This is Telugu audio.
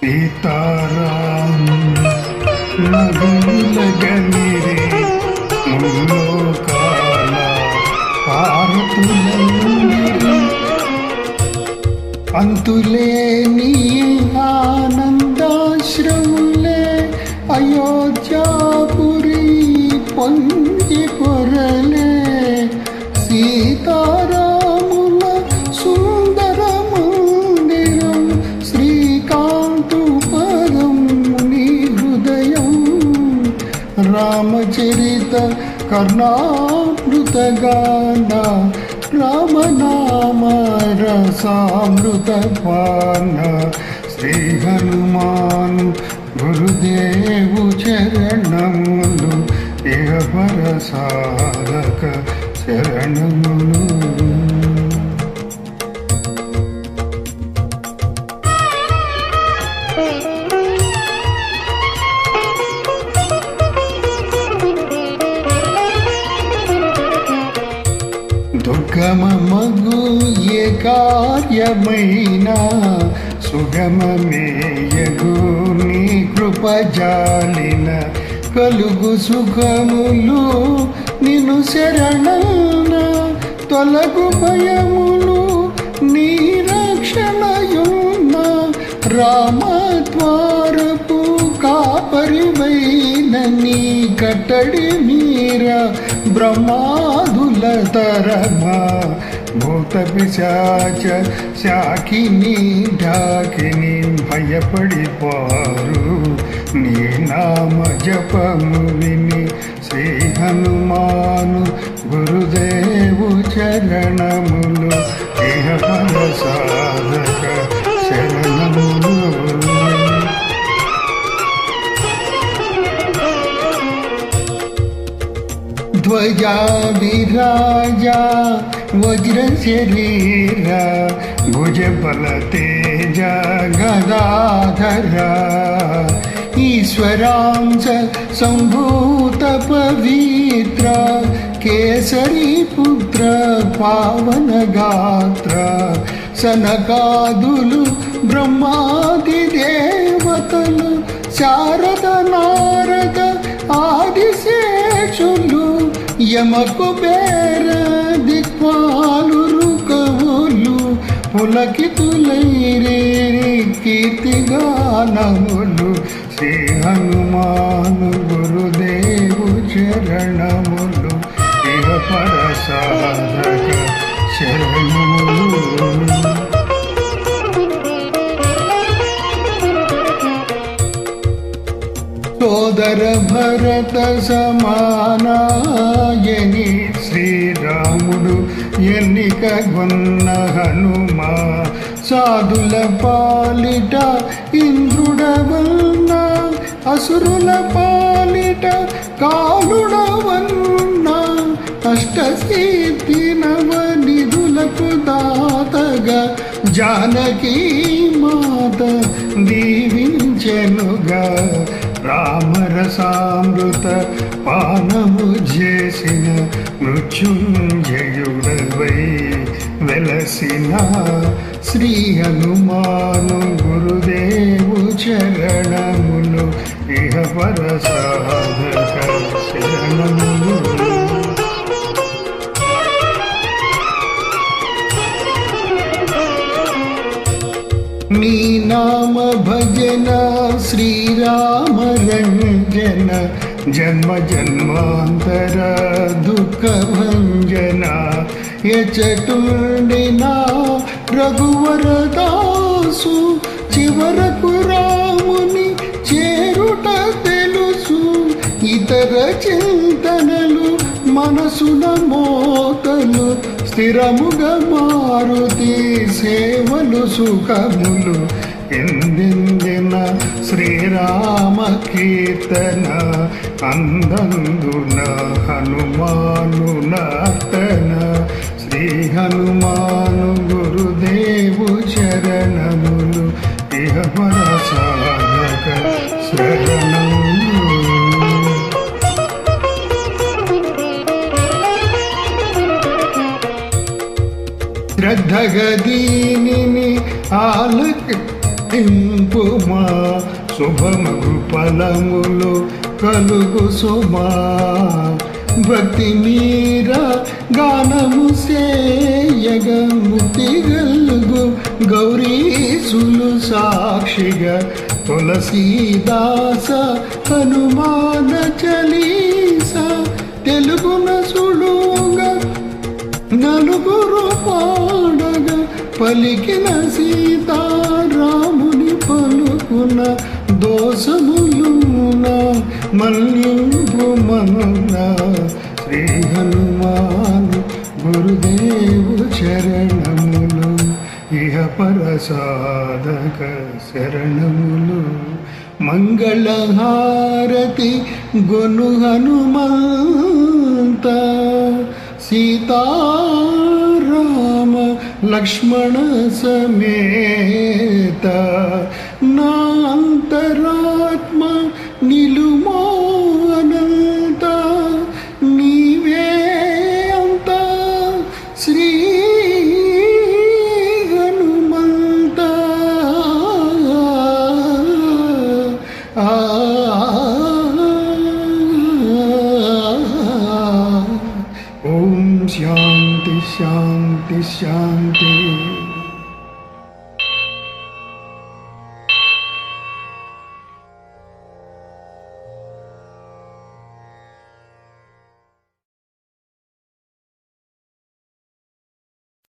సీతారాం నగులగనిరే ముల్లోకాల పారతులందిరి అంతులేని ఆనందాశ్రములే అయోధ్యాపురి పొంగి రామచరిత కర్ణామృతగాన రామనామ రసామృత పాన శ్రీ హనుమాన్ గురుదేవు చరణములు ఇహ పర సాధక చరణములు. దుర్గమగు ఏ కార్యమైనా సుగమమేయగు నీ కృపజాలిన కలుగు సుఖములు నిను శరణన తొలగు భయములు నీ రక్షణయున్న రామద్వారపు కాపరివైన నీ కట్టడి మీర బ్రహ్మాదుల తరమా భూత పిశాచ శాకిని ఢాకిని భయపడిపారు. నీ నామ జపము విని శ్రీ హనుమాను గురుదేవు చరణములు ఇహ సాధక శరణములు. ధ్వజా విరాజా వజ్ర శరీర భుజ బల తేజ గదాధర ఈశ్వరాంశ సంభూత పవిత్ర కేసరి పుత్ర పావన గాత్ర సనకాదులు బ్రహ్మాది దేవతలు శారద నారద ఆదిశేషులు యమకు బేర దిక్పాలు రుకవులు పులకితులైరే కీర్తిగానములు శ్రీ హనుమాను గురుదేవు చరణములు. ఇహ పర శరణములు. సోదర భరత సమానాయని శ్రీరాముడు ఎన్నిక గొన్న హనుమ సాధుల పాలిట ఇంద్రుడవన్న అసురుల పాలిట కాలుడవన్న అష్టసిద్ధి నవ నిధులకు దాతగా జానకీ మాత దీవించెనుగా. రామరసామృత పానము చేసిన మృత్యుంజయుడవై వెలసిన శ్రీ హనుమాను గురుదేవు చరణములు ఇహ పర సాధక శరణములు నీ నామ భజన శ్రీరామ రంజన. జన్మ జన్మాంతర దుఃఖ భంజన. ఎచటుండిన రఘువర దాసు చివరకు రాముని చేరుట తెలుసు. ఇతర చింతనలు మనసున మోతలు స్థిరముగా మారుతి సేవలు సుఖములు ఎందెందిన శ్రీరామ కీర్తన అందందున హనుమాను నర్తన శ్రీ హనుమాను గురుదేవు చరణములు ఇహ మన సాధక శరణములు ధగదీని ఆలుకింపుమా ఆలకి శుభమగు ఫలములు కలుగు సుమా? భక్తి మీరా గానము సేయగ గల్గు గౌరీసులు సాక్షిగా. తులసీదాస హనుమాన చలీస తెలుగున సుడుగా నలుగురు పాడగా పలికిన సీతారాముని పలుకున దోషములున మల్లింపు మనున శ్రీ హనుమాన్ గురుదేవు చరణములు ఇహ పరసాధక శరణములు. మంగళహారతి గొను హనుమంత సీతారామ లక్ష్మణ సమేత నా అంతరాత్మ నిలుమోనంత